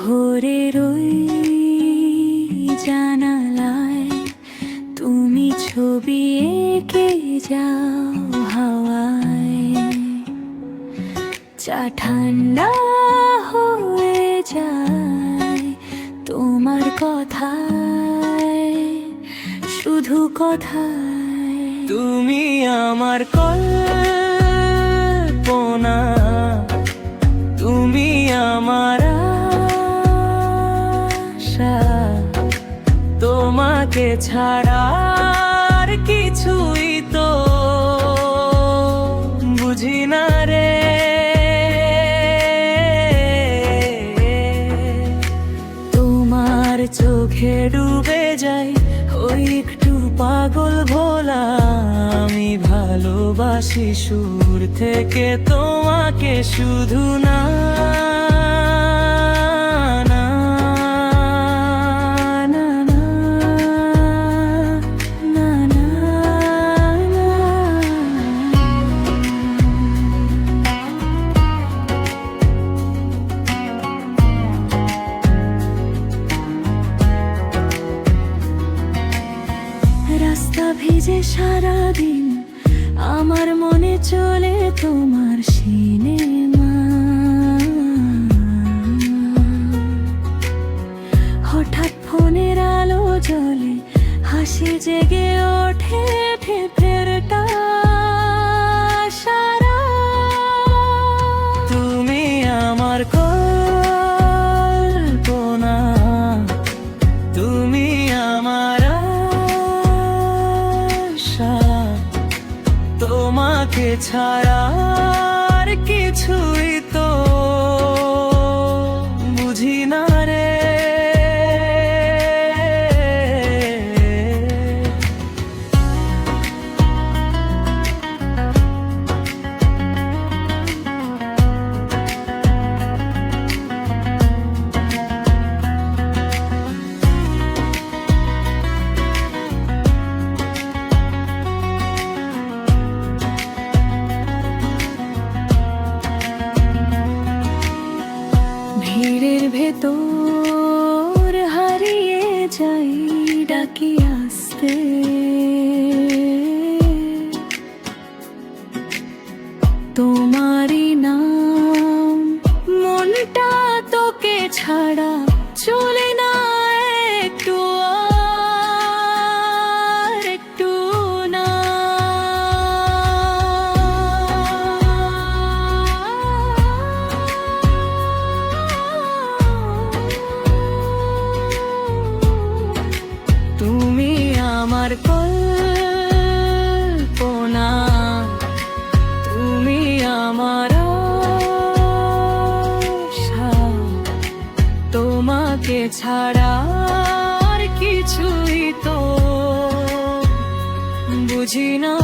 ভোরের জানালায়, তুমি ছবি এঁকে যাও হাওয়ায়। চা ঠান্ডা হয়ে যায় তোমার কথায়, শুধু কথায়। তুমি আমার কল্পনা তুমি আমার আশা? তোমাকে ছাড়া পাগল ভোলা আমি ভালোবাসি সুর থেকে তোমাকে শুধু না। রাস্তা ভিজে সারা দিন আমার মনে চলে তোমার সিনেমা। হঠাৎ ফোনের আলো জ্বলে, হাসি জেগে ওঠে ফেরটা সারা। তুমি আমার কল্পনা তোমাকে ছাড়া আর কিছুই তো ভিড়ের ভেতর হারিয়ে যাই ডাকি আসতে। তোমারই নাম মনটা তোকে ছাড়া আমার কল্পনা তুমি আমার তোমাকে ছাড়া আর কিছুই তো বুঝি না